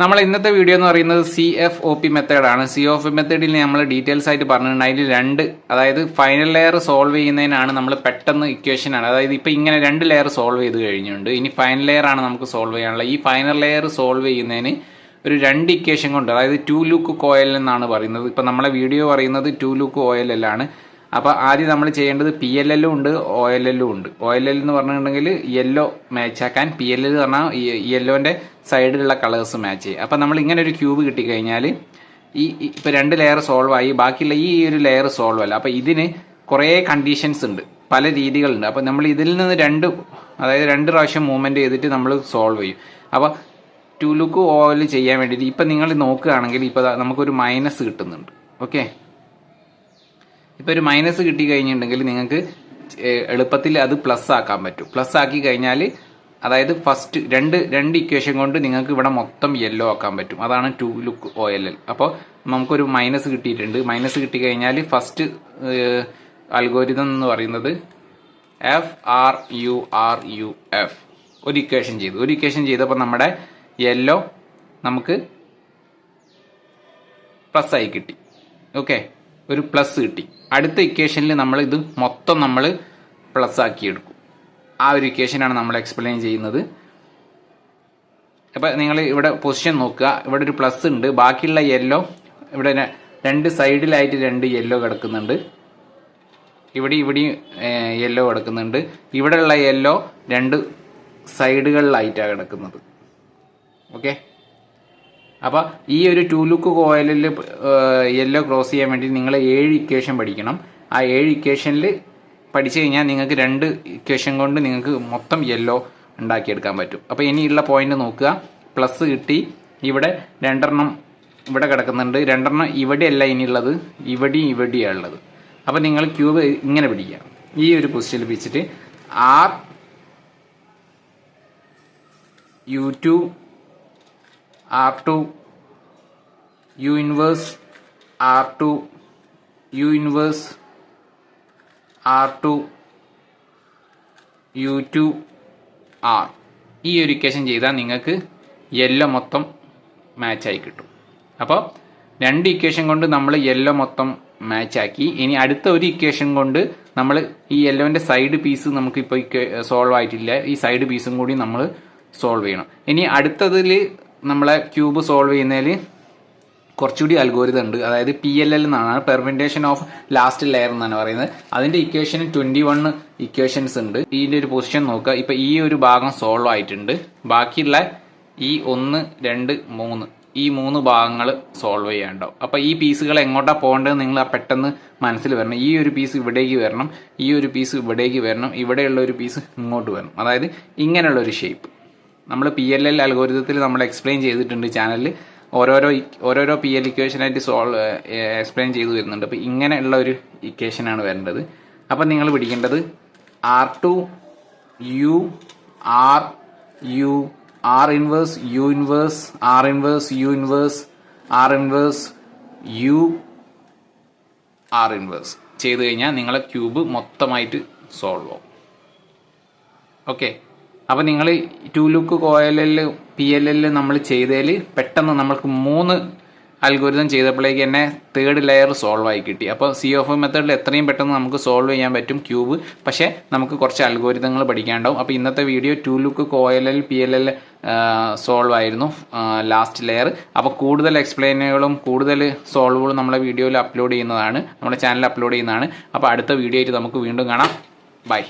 നമ്മൾ ഇന്നത്തെ വീഡിയോ എന്ന് പറയുന്നത് സി എഫ് ഒ പി മെത്തേഡാണ് സി ഒ പി മെത്തേഡിൽ നമ്മൾ ഡീറ്റെയിൽസ് ആയിട്ട് പറഞ്ഞിട്ടുണ്ട്. അതിൽ രണ്ട് അതായത് ഫൈനൽ ലെയർ സോൾവ് ചെയ്യുന്നതിനാണ് നമ്മൾ പെട്ടെന്ന് ഇക്വേഷൻ ആണ്. അതായത് ഇപ്പം ഇങ്ങനെ രണ്ട് ലെയർ സോൾവ് ചെയ്ത് കഴിഞ്ഞിട്ടുണ്ട് ഇനി ഫൈനൽ ലെയർ ആണ് നമുക്ക് സോൾവ് ചെയ്യാനുള്ളത്. ഈ ഫൈനൽ ലെയർ സോൾവ് ചെയ്യുന്നതിന് ഒരു രണ്ട് ഇക്വേഷൻ കൊണ്ട് അതായത് ടു ലുക്ക് കോയിൽ എന്നാണ് പറയുന്നത്. ഇപ്പം നമ്മളെ വീഡിയോ പറയുന്നത് ടു ലുക്ക് ഓയിൽ എല്ലാണ് അപ്പോൾ ആദ്യം നമ്മൾ ചെയ്യേണ്ടത് പി എൽ എല്ലും ഉണ്ട് ഒ എൽ എല്ലും ഉണ്ട്. ഒ എൽ എൽ എന്ന് പറഞ്ഞിട്ടുണ്ടെങ്കിൽ യെല്ലോ മാച്ച് ആക്കാൻ പി എൽ എൽ പറഞ്ഞാൽ യെല്ലോന്റെ സൈഡിലുള്ള കളേഴ്സ് മാച്ച് ചെയ്യും അപ്പോൾ നമ്മൾ ഇങ്ങനെ ഒരു ക്യൂബ് കിട്ടിക്കഴിഞ്ഞാൽ ഈ ഇപ്പോൾ രണ്ട് ലെയർ സോൾവ് ആയി ബാക്കിയുള്ള ഈ ഒരു ലെയർ സോൾവ് അല്ല. അപ്പോൾ ഇതിന് കുറേ കണ്ടീഷൻസ് ഉണ്ട് പല രീതികളുണ്ട്. അപ്പോൾ നമ്മൾ ഇതിൽ നിന്ന് രണ്ട് അതായത് രണ്ട് പ്രാവശ്യം മൂവ്മെന്റ് ചെയ്തിട്ട് നമ്മൾ സോൾവ് ചെയ്യും. അപ്പോൾ ടു ലുക്ക് ഓയിൽ ചെയ്യാൻ വേണ്ടിയിട്ട് ഇപ്പം നിങ്ങൾ നോക്കുകയാണെങ്കിൽ ഇപ്പോൾ നമുക്കൊരു മൈനസ് കിട്ടുന്നുണ്ട്. ഓക്കെ ഇപ്പോൾ ഒരു മൈനസ് കിട്ടി കഴിഞ്ഞിട്ടുണ്ടെങ്കിൽ നിങ്ങൾക്ക് എളുപ്പത്തിൽ അത് പ്ലസ് ആക്കാൻ പറ്റും. പ്ലസ് ആക്കി കഴിഞ്ഞാൽ അതായത് ഫസ്റ്റ് രണ്ട് രണ്ട് ഇക്വേഷൻ കൊണ്ട് നിങ്ങൾക്ക് ഇവിടെ മൊത്തം യെല്ലോ ആക്കാൻ പറ്റും. അതാണ് two look O L L അപ്പോൾ നമുക്കൊരു മൈനസ് കിട്ടിയിട്ടുണ്ട്. മൈനസ് കിട്ടി കഴിഞ്ഞാൽ ഫസ്റ്റ് അൽഗോരിതം എന്ന് പറയുന്നത് F R U R U F ഒരു ഇക്വേഷൻ ചെയ്തു. ഒരു ഇക്വേഷൻ ചെയ്തപ്പോൾ നമ്മുടെ യെല്ലോ നമുക്ക് പ്ലസ് ആയി കിട്ടി. ഓക്കെ ഒരു പ്ലസ് കിട്ടി. അടുത്ത ഇക്വേഷനിൽ നമ്മൾ ഇത് മൊത്തം നമ്മൾ പ്ലസ് ആക്കി എടുക്കും. ആ ഒരു ഇക്വേഷനാണ് നമ്മൾ എക്സ്പ്ലെയിൻ ചെയ്യുന്നത്. അപ്പോൾ നിങ്ങൾ ഇവിടെ പൊസിഷൻ നോക്കുക. ഇവിടെ ഒരു പ്ലസ് ഉണ്ട്. ബാക്കിയുള്ള യെല്ലോ ഇവിടെ രണ്ട് സൈഡിലായിട്ട് രണ്ട് യെല്ലോ കിടക്കുന്നുണ്ട്. ഇവിടെ ഇവിടെയും യെല്ലോ കിടക്കുന്നുണ്ട്. ഇവിടെയുള്ള യെല്ലോ രണ്ട് സൈഡുകളിലായിട്ടാണ് കിടക്കുന്നത്. ഓക്കെ അപ്പോൾ ഈ ഒരു ടു ലുക്ക് കോയിലിൽ യെല്ലോ ക്രോസ് ചെയ്യാൻ വേണ്ടി നിങ്ങൾ ഏഴ് ഇക്വേഷൻ പഠിക്കണം. ആ ഏഴ് ഇക്വേഷനിൽ പഠിച്ചു കഴിഞ്ഞാൽ നിങ്ങൾക്ക് രണ്ട് ഇക്വേഷൻ കൊണ്ട് നിങ്ങൾക്ക് മൊത്തം യെല്ലോ ഉണ്ടാക്കിയെടുക്കാൻ പറ്റും. അപ്പോൾ ഇനിയുള്ള പോയിന്റ് നോക്കുക. പ്ലസ് കിട്ടി. ഇവിടെ രണ്ടെണ്ണം ഇവിടെ കിടക്കുന്നുണ്ട്. രണ്ടെണ്ണം ഇവിടെയല്ല ഇനിയുള്ളത്. ഇവിടെയും ഇവിടെയാണ് ഉള്ളത്. അപ്പോൾ നിങ്ങൾ ക്യൂബ് ഇങ്ങനെ പിടിക്കുക. ഈ ഒരു പൊസിഷനിൽ പിടിച്ചിട്ട് R U two R two U inverse R two U inverse R two U two R ഈ ഒരു ഇക്വേഷൻ ചെയ്താൽ നിങ്ങൾക്ക് യെല്ലോ മൊത്തം മാച്ചായി കിട്ടും. അപ്പോൾ രണ്ട് ഇക്വേഷൻ കൊണ്ട് നമ്മൾ യെല്ലോ മൊത്തം മാച്ചാക്കി ഇനി അടുത്ത ഒരു ഇക്വേഷൻ കൊണ്ട് നമ്മൾ ഈ യെല്ലോന്റെ സൈഡ് പീസ് നമുക്കിപ്പോൾ സോൾവ് ആയിട്ടില്ല. ഈ സൈഡ് പീസും കൂടി നമ്മൾ സോൾവ് ചെയ്യണം. ഇനി അടുത്തതിൽ നമ്മളെ ക്യൂബ് സോൾവ് ചെയ്യുന്നതിൽ കുറച്ചുകൂടി അൽഗോരിതം ഉണ്ട്. അതായത് പി എൽ എൽ എന്നാണ് പെർമെന്റേഷൻ ഓഫ് ലാസ്റ്റ് ലെയർ എന്നാണ് പറയുന്നത്. അതിന്റെ ഇക്വേഷൻ ട്വന്റി വൺ ഇക്വേഷൻസ് ഉണ്ട് ഇതിന്റെ ഒരു പൊസിഷൻ നോക്കുക. ഇപ്പൊ ഈ ഒരു ഭാഗം സോൾവ് ആയിട്ടുണ്ട്. ബാക്കിയുള്ള ഈ ഒന്ന് രണ്ട് മൂന്ന്. ഈ മൂന്ന് ഭാഗങ്ങൾ സോൾവ് ചെയ്യാണ്ടാവും അപ്പൊ ഈ പീസുകൾ എങ്ങോട്ടാ പോകേണ്ടത് നിങ്ങൾ ആ പെട്ടെന്ന് മനസ്സിൽ വരണം. ഈ ഒരു പീസ് ഇവിടേക്ക് വരണം. ഈ ഒരു പീസ് ഇവിടേക്ക് വരണം. ഇവിടെയുള്ള ഒരു പീസ് ഇങ്ങോട്ട് വരണം. അതായത് ഇങ്ങനെയുള്ള ഒരു ഷേപ്പ് നമ്മൾ പി എൽ എൽ അൽഗോരിതത്തിൽ നമ്മൾ എക്സ്പ്ലെയിൻ ചെയ്തിട്ടുണ്ട് ചാനലിൽ ഓരോരോ ഓരോരോ പി എൽ ഇക്വേഷനായിട്ട് സോൾവ് എക്സ്പ്ലെയിൻ ചെയ്തു വരുന്നുണ്ട് അപ്പോൾ ഇങ്ങനെയുള്ള ഒരു ഇക്വേഷനാണ് വരേണ്ടത്. അപ്പം നിങ്ങൾ പിടിക്കേണ്ടത് R two U R U R inverse U inverse R inverse U inverse R inverse U R inverse ചെയ്ത് കഴിഞ്ഞാൽ നിങ്ങളെ ക്യൂബ് മൊത്തമായിട്ട് സോൾവ് ആവും. ഓക്കെ അപ്പോൾ നിങ്ങൾ ടു ലുക്ക് കോയലിൽ പി എൽ എല്ലിൽ നമ്മൾ ചെയ്തതിൽ പെട്ടെന്ന് നമ്മൾക്ക് മൂന്ന് അൽഗോരിതം ചെയ്തപ്പോഴേക്ക് തന്നെ തേർഡ് ലെയർ സോൾവ് ആയി കിട്ടി. അപ്പോൾ സി ഓഫ് മെത്തേഡിൽ എത്രയും പെട്ടെന്ന് നമുക്ക് സോൾവ് ചെയ്യാൻ പറ്റും ക്യൂബ് പക്ഷേ നമുക്ക് കുറച്ച് അൽഗോരിതങ്ങൾ പഠിക്കാനുണ്ടാവും. അപ്പോൾ ഇന്നത്തെ വീഡിയോ ടു ലുക്ക് കോയലിൽ പി എൽ എൽ സോൾവ് ആയിരുന്നു ലാസ്റ്റ് ലെയർ അപ്പോൾ കൂടുതൽ എക്സ്പ്ലെയിനുകളും കൂടുതൽ സോൾവുകളും നമ്മളെ വീഡിയോയിൽ അപ്ലോഡ് ചെയ്യുന്നതാണ് നമ്മുടെ ചാനൽ അപ്ലോഡ് ചെയ്യുന്നതാണ്. അപ്പോൾ അടുത്ത വീഡിയോ ആയിട്ട് നമുക്ക് വീണ്ടും കാണാം. ബൈ